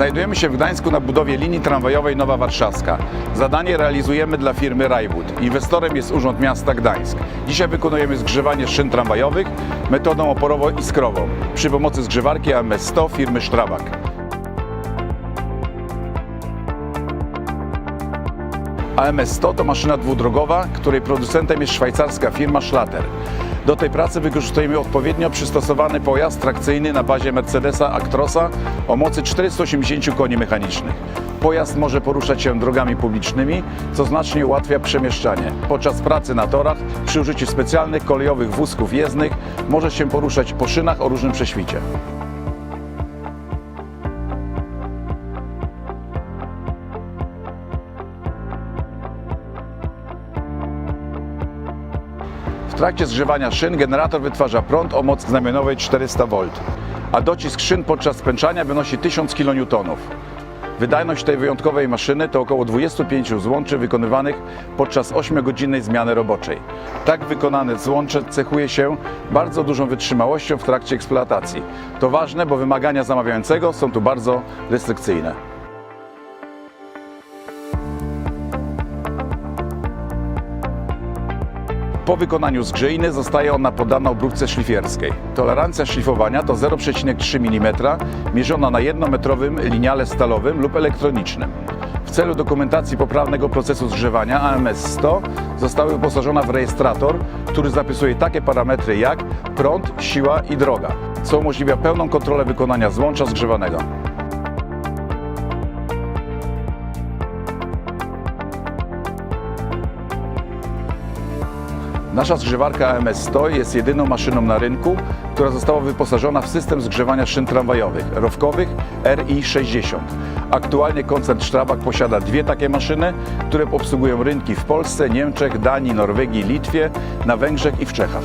Znajdujemy się w Gdańsku na budowie linii tramwajowej Nowa Warszawska. Zadanie realizujemy dla firmy Rajwood. Inwestorem jest Urząd Miasta Gdańsk. Dzisiaj wykonujemy zgrzewanie szyn tramwajowych metodą oporowo-iskrową przy pomocy zgrzewarki AMS-100 firmy Strabag. AMS-100 to maszyna dwudrogowa, której producentem jest szwajcarska firma Schlatter. Do tej pracy wykorzystujemy odpowiednio przystosowany pojazd trakcyjny na bazie Mercedesa Actrosa o mocy 480 koni mechanicznych. Pojazd może poruszać się drogami publicznymi, co znacznie ułatwia przemieszczanie. Podczas pracy na torach, przy użyciu specjalnych kolejowych wózków jezdnych, może się poruszać po szynach o różnym prześwicie. W trakcie zgrzewania szyn generator wytwarza prąd o mocy znamionowej 400 V, a docisk szyn podczas spręczania wynosi 1000 kN. Wydajność tej wyjątkowej maszyny to około 25 złączy wykonywanych podczas 8-godzinnej zmiany roboczej. Tak wykonane złącze cechuje się bardzo dużą wytrzymałością w trakcie eksploatacji. To ważne, bo wymagania zamawiającego są tu bardzo restrykcyjne. Po wykonaniu zgrzeiny zostaje ona poddana obróbce szlifierskiej. Tolerancja szlifowania to 0,3 mm mierzona na 1-metrowym liniale stalowym lub elektronicznym. W celu dokumentacji poprawnego procesu zgrzewania AMS-100 została wyposażona w rejestrator, który zapisuje takie parametry jak prąd, siła i droga, co umożliwia pełną kontrolę wykonania złącza zgrzewanego. Nasza zgrzewarka AMS-100 jest jedyną maszyną na rynku, która została wyposażona w system zgrzewania szyn tramwajowych rowkowych RI60. Aktualnie koncern Strabag posiada dwie takie maszyny, które obsługują rynki w Polsce, Niemczech, Danii, Norwegii, Litwie, na Węgrzech i w Czechach.